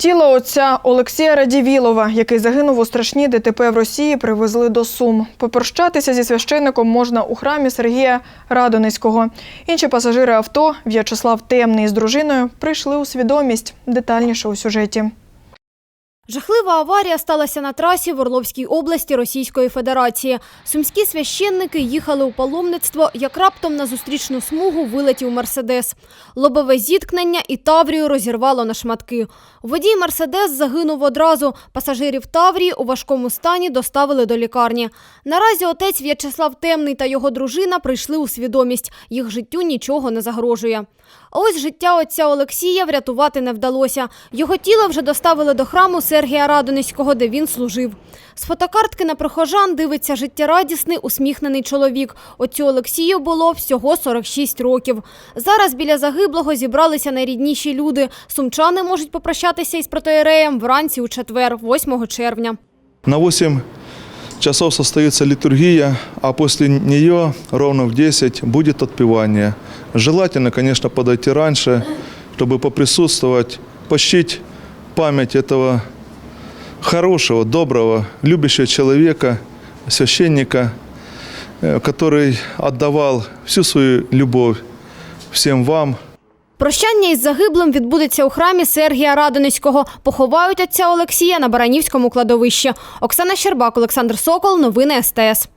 Тіло отця Олексія Радівілова, який загинув у страшній ДТП в Росії, привезли до Сум. Попрощатися зі священником можна у храмі Сергія Радоницького. Інші пасажири авто В'ячеслав Темний з дружиною прийшли у свідомість. Детальніше у сюжеті. Жахлива аварія сталася на трасі в Орловській області Російської Федерації. Сумські священники їхали у паломництво, як раптом на зустрічну смугу вилетів мерседес. Лобове зіткнення і Таврію розірвало на шматки. Водій мерседес загинув одразу. Пасажирів Таврії у важкому стані доставили до лікарні. Наразі отець В'ячеслав Темний та його дружина прийшли у свідомість. Їх життю нічого не загрожує. А ось життя отця Олексія врятувати не вдалося. Його тіло вже доставили до храму Сергія Радоницького, де він служив. З фотокартки на прихожан дивиться життєрадісний, усміхнений чоловік. Отцю Олексію було всього 46 років. Зараз біля загиблого зібралися найрідніші люди. Сумчани можуть попрощатися із протоєреєм вранці у четвер, 8 червня. На 8 часов состоится литургия, а после нее ровно в 10 будет отпевание. Желательно, конечно, подойти раньше, чтобы поприсутствовать, почтить память этого хорошего, доброго, любящего человека, священника, э, который отдавал всю свою любовь всем вам, Прощання із загиблим відбудеться у храмі Сергія Радоницького. Поховають отця Олексія на Баранівському кладовищі. Оксана Щербак, Олександр Сокол. Новини СТС.